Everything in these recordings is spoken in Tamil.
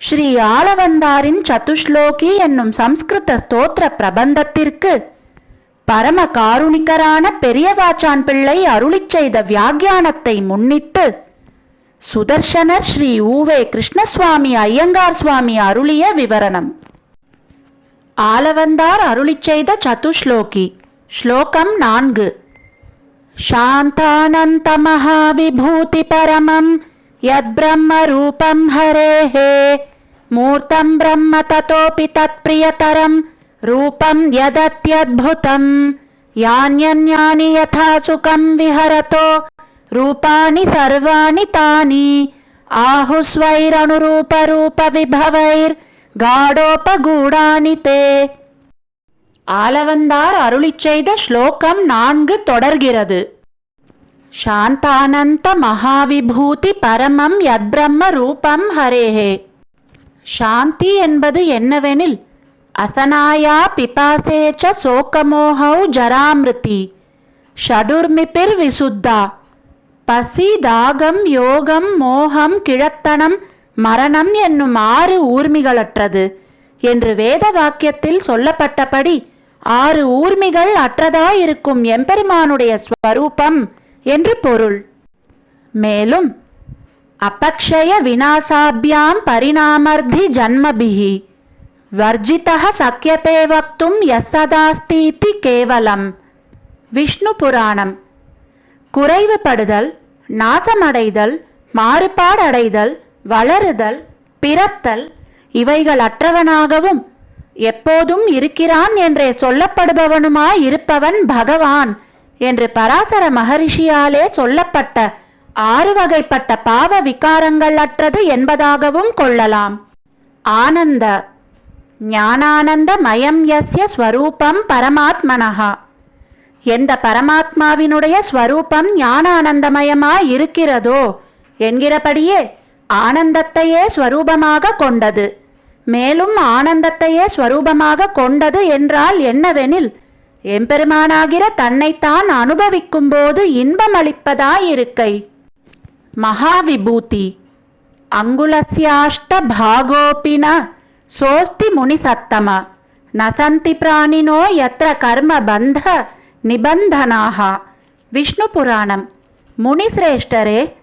ஸ்ரீ ஆளவந்தாரின் சதுஷ்லோகி என்னும் சம்ஸ்கிருத ஸ்தோத்திர பிரபந்தத்திற்கு பரம காருணிகரான பெரியவாச்சான் பிள்ளை அருளிச் செய்த வியாக்கியானத்தை முன்னிட்டு சுதர்சனர் ஸ்ரீ ஊவே கிருஷ்ணசுவாமி ஐயங்கார் சுவாமி அருளிய விவரணம் ஆலவந்தார் அருளிச் செய்த சதுஷ்லோகி ஸ்லோகம் நான்கு शान्तानन्तमहाविभूति యద్బ్రహ్మరూపం హరే మూర్తం బ్రహ్మ తోపి తత్ప్రియతరం రూపం యదత్యద్భుతం యాన్యన్యాని యథాసుకం విహరతో రూపాని సర్వాణి తాని ఆహుస్వైరనురూప రూప విభవైర్ தே తే ఆలవందార్ అరుళిచ్చైద శ్లోకం నాన్గు తొడర్గిరదు சாந்தானந்த மகாவிபூதி பரமம் யத்பிரம்ம ரூபம் ஹரேஹே சாந்தி என்பது என்னவெனில் அசனாயா பிபாசேச்ச சோகமோகௌ ஜராமிருதி ஷடுர்மிபிர் விசுத்தா பசி தாகம் யோகம் மோகம் கிழத்தனம் மரணம் என்னும் ஆறு ஊர்மிகளற்றது என்று வேத வாக்கியத்தில் சொல்லப்பட்டபடி ஆறு ஊர்மிகள் அற்றதாயிருக்கும் எம்பெருமானுடைய ஸ்வரூபம் என்று பொருள். மேலும் அபக்ஷய விநாசாபியாம் பரிணாமர்த்தி ஜன்மபிஹி வர்ஜிதः சக்கியத்தை வக்தும் எஸ்ததாஸ்தீதி கேவலம். விஷ்ணு புராணம். குறைவுபடுதல் நாசமடைதல் மாறுபாடடைதல் வளருதல் பிறத்தல் இவைகள் அற்றவனாகவும் எப்போதும் இருக்கிறான் என்றே சொல்லப்படுபவனுமாய் இருப்பவன் பகவான். என்று பராசர மகரிஷியாலே சொல்லப்பட்ட ஆறு வகைப்பட்ட பாவ விகாரங்கள் அற்றது என்பதாகவும் கொள்ளலாம். ஆனந்த ஞானானந்த மயம் யஸ்ய ஸ்வரூபம் பரமாத்மனகா எந்த பரமாத்மாவினுடைய ஸ்வரூபம் ஞானானந்தமயமாய் இருக்கிறதோ என்கிறபடியே ஆனந்தத்தையே ஸ்வரூபமாக கொண்டது. மேலும் ஆனந்தத்தையே ஸ்வரூபமாக கொண்டது என்றால் என்னவெனில் எம்பெருமானாகிற தன்னைத்தான் அனுபவிக்கும் போது இன்பமளிப்பதாயிருக்கை. மகாவிபூதி. அங்குலஸ்யாஷ்ட பாகோபின ந சோஸ்தி முனிசத்தம. நசந்தி பிராணினோ எத்திர கர்ம பந்த நிபந்தனாக. விஷ்ணு புராணம் முனிசிரேஷ்டரே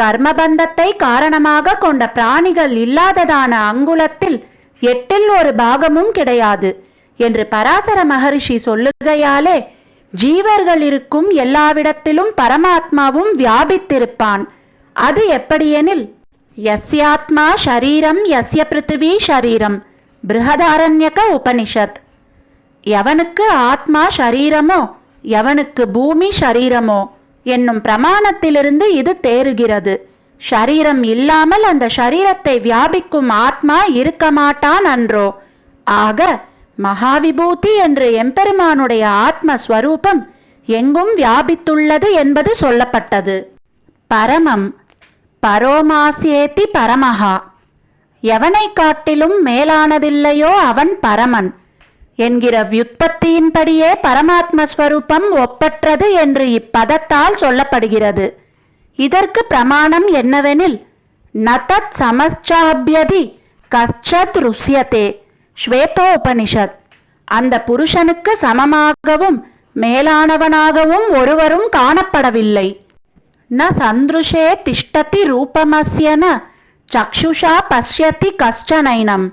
கர்மபந்தத்தை காரணமாக கொண்ட பிராணிகள் இல்லாததான அங்குலத்தில் எட்டில் ஒரு பாகமும் கிடையாது. என்று பராசர மகரிஷி சொல்லுகையாலே ஜீவர்கள் இருக்கும் எல்லாவிடத்திலும் பரமாத்மாவும் வியாபித்திருப்பான். அது எப்படியெனில் யஸ்யாத்மா ஷரீரம் யஸ்ய பிருத்திவி ஷரீரம். பிருகதாரண்யக உபனிஷத். எவனுக்கு ஆத்மா ஷரீரமோ எவனுக்கு பூமி ஷரீரமோ? என்னும் பிரமாணத்திலிருந்து இது தேறுகிறது. ஷரீரம் இல்லாமல் அந்த ஷரீரத்தை வியாபிக்கும் ஆத்மா இருக்க மாட்டான் அன்றோ. ஆக மகாவிபூதி என்று எம்பெருமானுடைய ஆத்மஸ்வரூபம் எங்கும் வியாபித்துள்ளது என்பது சொல்லப்பட்டது. பரமம் பரோமாசியேத்தி பரமஹா. எவனை காட்டிலும் மேலானதில்லையோ அவன் பரமன். என்கிற வியுற்பத்தியின்படியே பரமாத்மஸ்வரூபம் ஒப்பற்றது என்று இப்பதத்தால் சொல்லப்படுகிறது. இதற்கு பிரமாணம் என்னவெனில் நதத் சமச்சாபியதி கஷ்டத் ருஷ்யதே. ஸ்வேதோபனிஷத். அந்த புருஷனுக்கு சமமாகவும் மேலானவனாகவும் ஒருவரும் காணப்படவில்லை. ந சந்துருஷே திஷ்டதி ரூபமஸ்யன சக்ஷுஷா பஷ்யதி கஷ்டனைனம்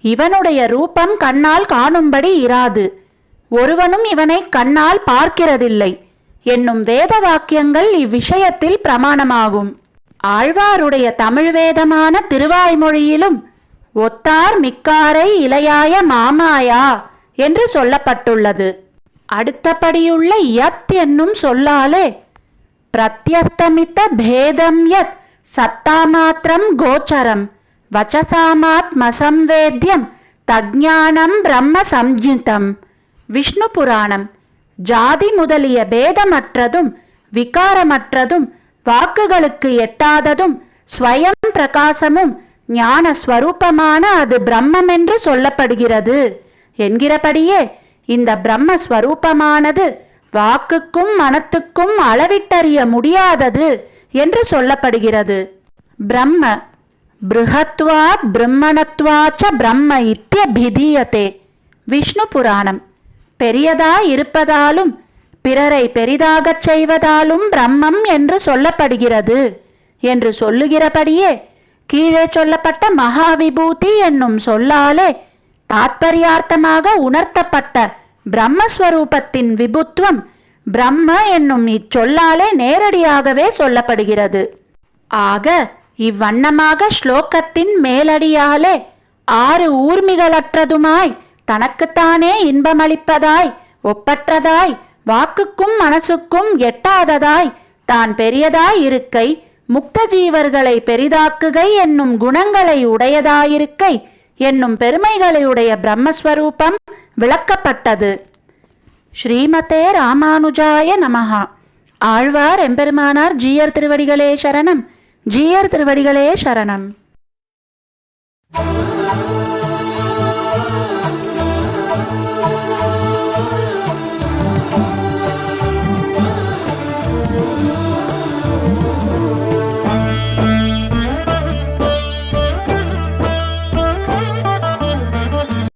இவனுடைய ரூபம் கண்ணால் காணும்படி இராது. ஒருவனும் இவனை கண்ணால் பார்க்கிறதில்லை. என்னும் வேத வாக்கியங்கள் இவ்விஷயத்தில் பிரமாணமாகும். ஆழ்வாருடைய தமிழ் வேதமான திருவாய்மொழியிலும் ஒத்தார் மிக்காரை இளையாய மாமாயா என்று சொல்லப்பட்டுள்ளது. அடுத்தபடியுள்ள யத் என்னும் சொல்லாலே பிரத்யஸ்தமித்த பேதம் யத் சத்தாமாத்திரம் கோச்சரம் வச்சசாமாத்மசம்வேத்யம் தஜ்ஞானம் பிரம்ம சம்ஜிதம் விஷ்ணு புராணம். ஜாதி முதலிய பேதமற்றதும் விகாரமற்றதும் வாக்குகளுக்கு எட்டாததும் ஸ்வயம் பிரகாசமும் ஞான ஸ்வரூபமான அது பிரம்மம் என்று சொல்லப்படுகிறது. என்கிறபடியே இந்த பிரம்ம ஸ்வரூபமானது வாக்குக்கும் மனத்துக்கும் அளவிட்டறிய முடியாதது என்று சொல்லப்படுகிறது. பிரம்ம பிருகத்வாத் பிரம்மணத்வாச்ச பிரம்ம இத்தியபிதீயத்தே விஷ்ணு புராணம். பெரியதாய் இருப்பதாலும் பிறரை பெரிதாகச் செய்வதாலும் பிரம்மம் என்று சொல்லப்படுகிறது. என்று சொல்லுகிறபடியே கீழே சொல்லப்பட்ட மகாவிபூதி என்னும் சொல்லாலே தாத்பரியார்த்தமாக உணர்த்தப்பட்ட பிரம்மஸ்வரூபத்தின் விபுத்துவம் பிரம்ம என்னும் இச்சொல்லாலே நேரடியாகவே சொல்லப்படுகிறது. ஆக இவ்வண்ணமாக ஸ்லோகத்தின் மேலடியாலே ஆறு ஊர்மிகளற்றதுமாய் தனக்குத்தானே இன்பமளிப்பதாய் ஒப்பற்றதாய் வாக்குக்கும் மனசுக்கும் எட்டாததாய் தான் பெரியதாய் இருக்கை முக்தஜீவர்களை பெரிதாக்குகை என்னும் குணங்களை உடையதாயிருக்கை என்னும் பெருமைகளையுடைய பிரம்மஸ்வரூபம் விளக்கப்பட்டது. ஸ்ரீமதே ராமானுஜாய நமஹா. ஆழ்வார் எம்பெருமானார் ஜீயர் திருவடிகளே சரணம். ஜீயர் திருவடிகளே சரணம்.